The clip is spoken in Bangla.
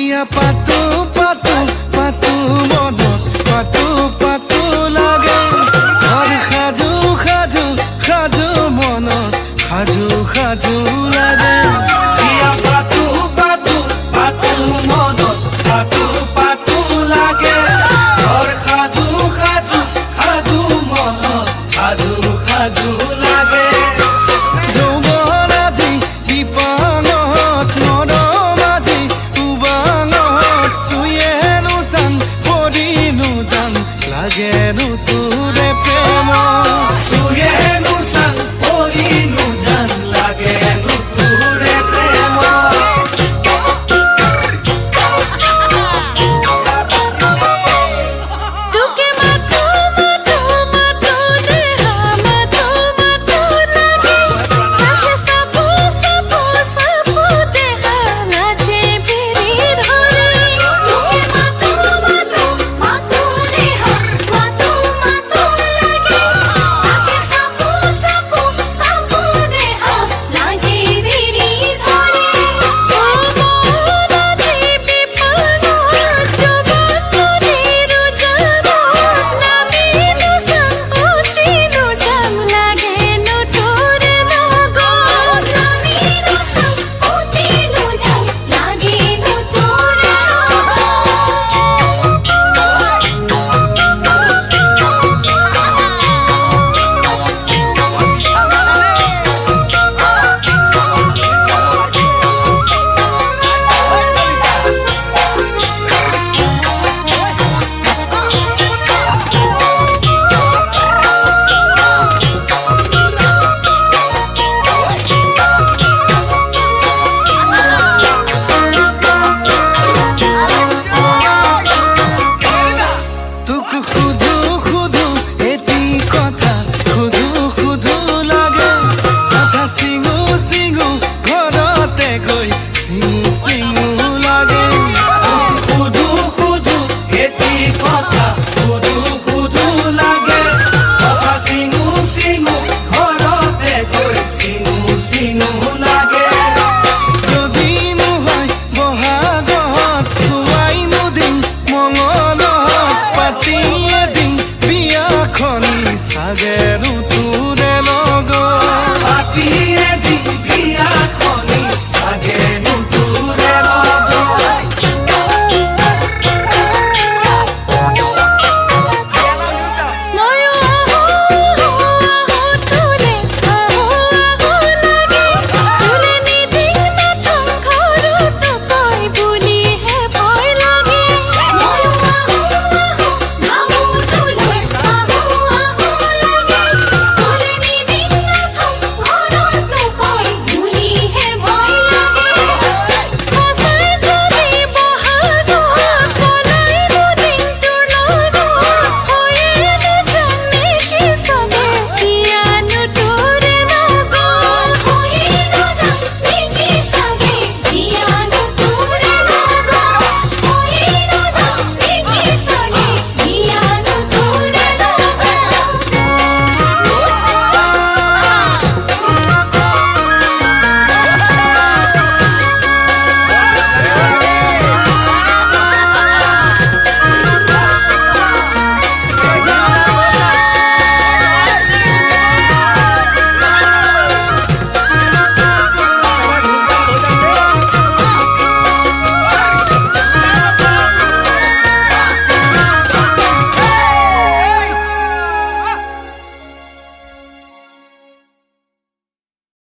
দিয়া পাতু পাতু পাতু মন, পাতু পাতু লাগে। সর খাজু খাজু খাজু মন খাজু খাজু লাগে। লাগেনো তোৰে সাগের তুরে লগো আতি